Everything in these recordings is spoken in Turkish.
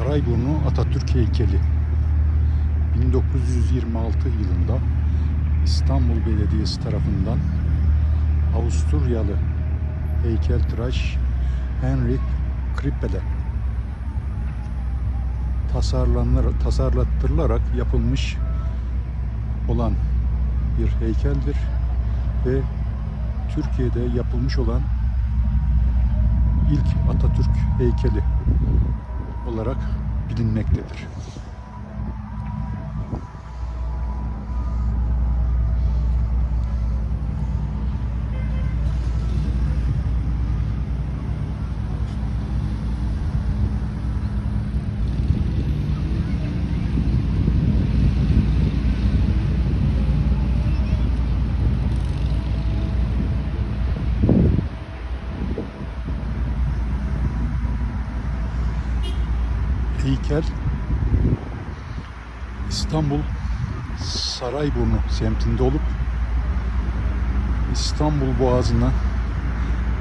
Sarayburnu Atatürk heykeli. 1926 yılında İstanbul Belediyesi tarafından Avusturyalı heykeltıraş Henrik Krippel'e tasarlattırılarak yapılmış olan bir heykeldir ve Türkiye'de yapılmış olan ilk Atatürk heykeli olarak bilinmektedir. Heykel İstanbul Sarayburnu semtinde olup İstanbul Boğazı'na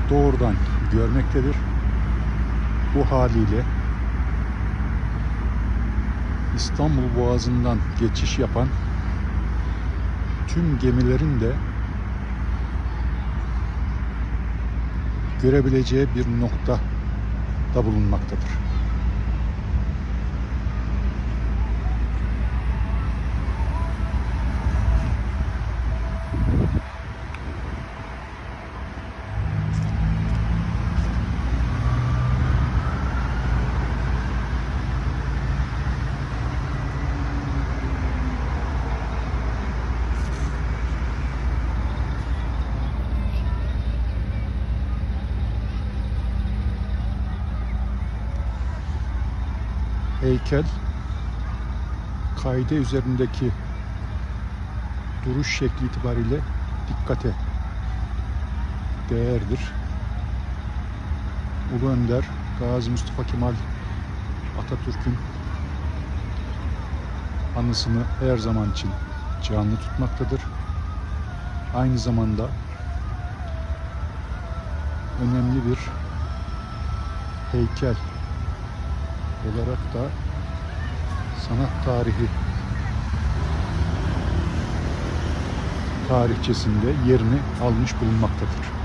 doğrudan görmektedir. Bu haliyle İstanbul Boğazı'ndan geçiş yapan tüm gemilerin de görebileceği bir nokta da bulunmaktadır. Heykel kaide üzerindeki duruş şekli itibariyle dikkate değerdir. Ulu Önder Gazi Mustafa Kemal Atatürk'ün anısını her zaman için canlı tutmaktadır. Aynı zamanda önemli bir heykel olarak da sanat tarihi tarihçesinde yerini almış bulunmaktadır.